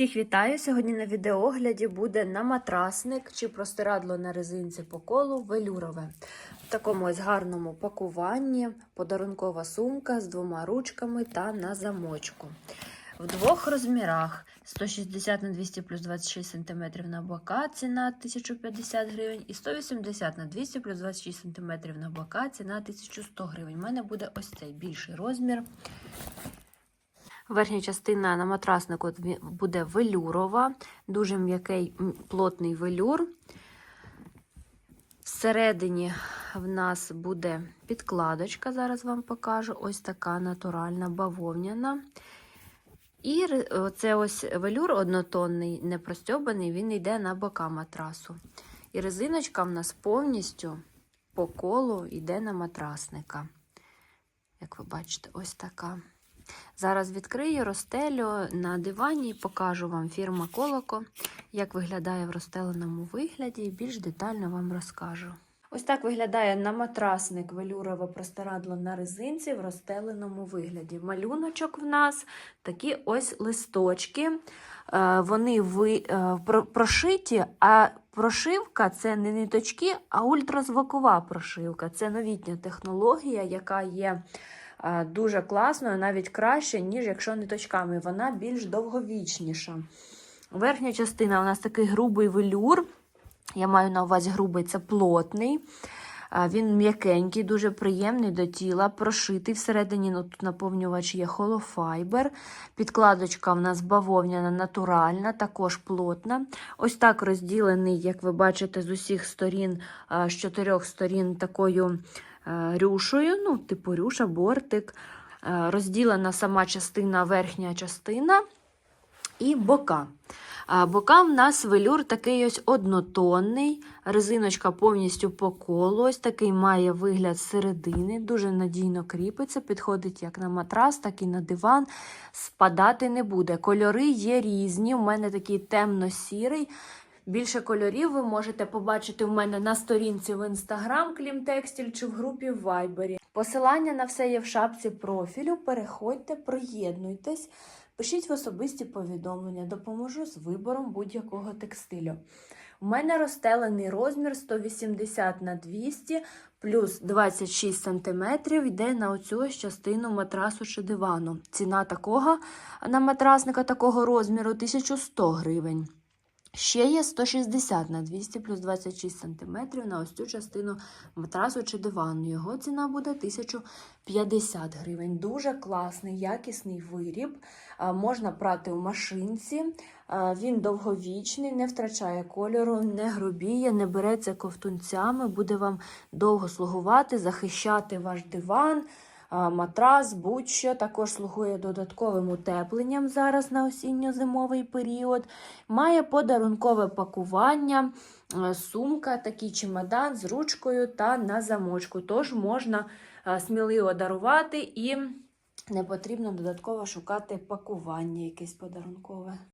Всіх вітаю! Сьогодні на відеогляді буде на матрасник чи простирадло на резинці по колу велюрове. В такому ось гарному пакуванні, подарункова сумка з двома ручками та на замочку. В двох розмірах 160 на 200 плюс 26 см на бока, ціна 1050 гривень, і 180 на 200 плюс 26 см на бока, ціна 1100 гривень. У мене буде ось цей більший розмір. Верхня частина на матраснику буде велюрова, дуже м'який плотний велюр. Всередині в нас буде підкладочка, зараз вам покажу. Ось така натуральна бавовняна. І це ось велюр однотонний, не простьобаний, він йде на бока матрасу. І резиночка в нас повністю по колу йде на матрасника. Як ви бачите, ось така. Зараз відкрию, розстелю на дивані і покажу вам фірма Колоко, як виглядає в розстеленому вигляді, і більш детально вам розкажу. Ось так виглядає на матрасник велюрове простирадло на резинці в розстеленому вигляді. Малюночок в нас такі ось листочки. Е, Вони ви, е, про- прошиті, а прошивка це не ниточки, а ультразвукова прошивка. Це новітня технологія, яка є дуже класною, навіть краще, ніж якщо ниточками. Вона більш довговічніша. Верхня частина у нас такий грубий велюр. Я маю на увазі грубий, це плотний. Він м'якенький, дуже приємний до тіла, прошитий. Всередині ну, тут наповнювач є холофайбер. Підкладочка в нас бавовняна, натуральна, також плотна. Ось так розділений, як ви бачите, з усіх сторін, з чотирьох сторін такою е, рюшою, ну, типу рюша, бортик. Е, Розділена сама частина, верхня частина і бока. Бока в нас велюр такий ось однотонний, резиночка повністю по колу, ось такий має вигляд середини, дуже надійно кріпиться, підходить як на матрас, так і на диван, спадати не буде. Кольори є різні, у мене такий темно-сірий. Більше кольорів ви можете побачити у мене на сторінці в інстаграм Клімтекстіль чи в групі в Вайбері. Посилання на все є в шапці профілю. Переходьте, приєднуйтесь, пишіть в особисті повідомлення, допоможу з вибором будь-якого текстилю. У мене розстелений розмір 180 на 200 плюс 26 см йде на оцю частину матрасу чи дивану. Ціна такого на матрасника такого розміру 1100 гривень. Ще є 160 на 200 плюс 26 см на ось цю частину матрасу чи дивану. Його ціна буде 1050 гривень. Дуже класний, якісний виріб. Можна прати у машинці. Він довговічний, не втрачає кольору, не грубіє, не береться ковтунцями, буде вам довго слугувати, захищати ваш диван. Матрас, будь-що також слугує додатковим утепленням зараз на осінньо-зимовий період. Має подарункове пакування, е, сумка, такий чемодан з ручкою та на замочку. Тож можна е, сміливо дарувати і не потрібно додатково шукати пакування якесь подарункове.